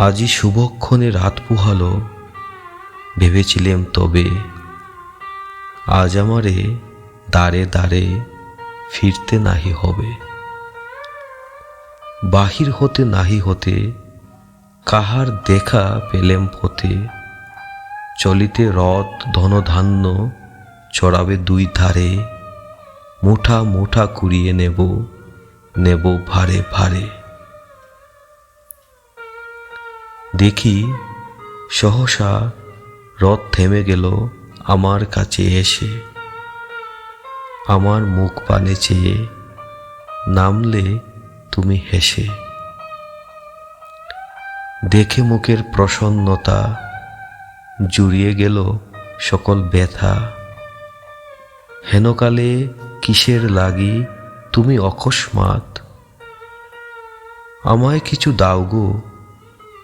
আজি শুভক্ষণে রাত পুহালো। ভেবেছিলাম তবে আজ আমারে দাঁড়ে দাঁড়ে ফিরতে নাহি হবে। বাহির হতে নাহি হতে কাহার দেখা পেলেম পথে। চলিতে রথ ধনধান্য চড়াবে দুই ধারে। মুঠা মুঠা কুড়িয়ে নেব নেব ভারে ভারে। দেখি সহসা রথ থেমে গেল আমার কাছে এসে। আমার মুখ পানে চেয়ে নামলে তুমি হেসে। দেখে মুখের প্রসন্নতা জুড়িয়ে গেল সকল ব্যথা। হেনকালে কিসের লাগি তুমি অকস্মাৎ? আমায় কিছু দাও গো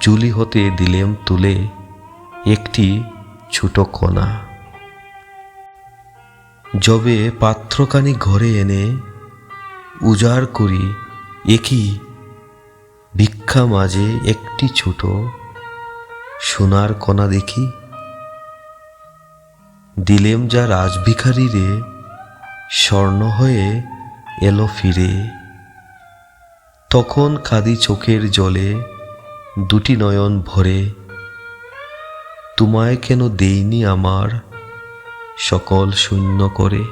জুলি হতে দিলেম তুলে একটি ছোট কণা। যবে পাত্রকানি ঘরে এনে উজাড় করি একই ভিক্ষা মাঝে একটি ছোট সোনার কণা দেখি। দিলেম যা রাজভিখারি রে, স্বর্ণ হয়ে এলো ফিরে। তখন কাঁদি চোখের জলে দুটি নয়ন ভরে তোমায় কেন দেইনি আমার সকল শূন্য করে?